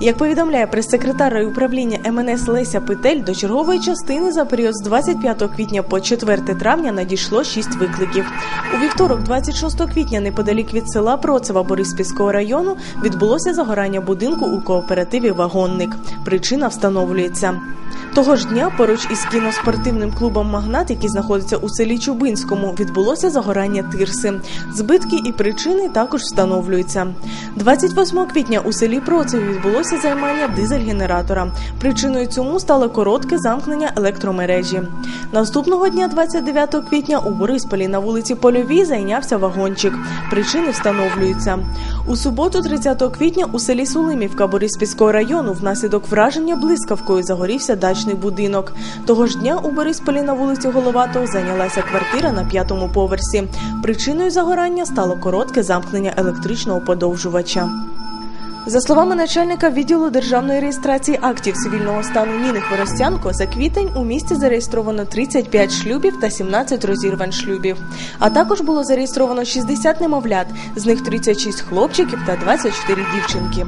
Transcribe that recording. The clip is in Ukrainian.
Як повідомляє прес-секретар райуправління МНС Леся Петель, до чергової частини за період з 25 квітня по 4 травня надійшло 6 викликів. У вівторок, 26 квітня, неподалік від села Процева Бориспільського району, відбулося загорання будинку у кооперативі Вагонник. Причина встановлюється. Того ж дня поруч із кіноспортивним клубом Магнат, який знаходиться у селі Чубинському, відбулося загорання тирси. Збитки і причини також встановлюються. 28 квітня у селі Процеві відбулося займання дизель-генератора. Причиною цьому стало коротке замкнення електромережі. Наступного дня, 29 квітня, у Борисполі на вулиці Польовій зайнявся вагончик. Причини встановлюються. У суботу, 30 квітня, у селі Сулимівка Бориспільського району внаслідок враження блискавкою загорівся дачний будинок. Того ж дня у Борисполі на вулиці Головатого зайнялася квартира на п'ятому поверсі. Причиною загорання стало коротке замкнення електричного подовжувача. За словами начальника відділу державної реєстрації актів цивільного стану Ніни Хворостянко, за квітень у місті зареєстровано 35 шлюбів та 17 розірвань шлюбів. А також було зареєстровано 60 немовлят, з них 36 хлопчиків та 24 дівчинки.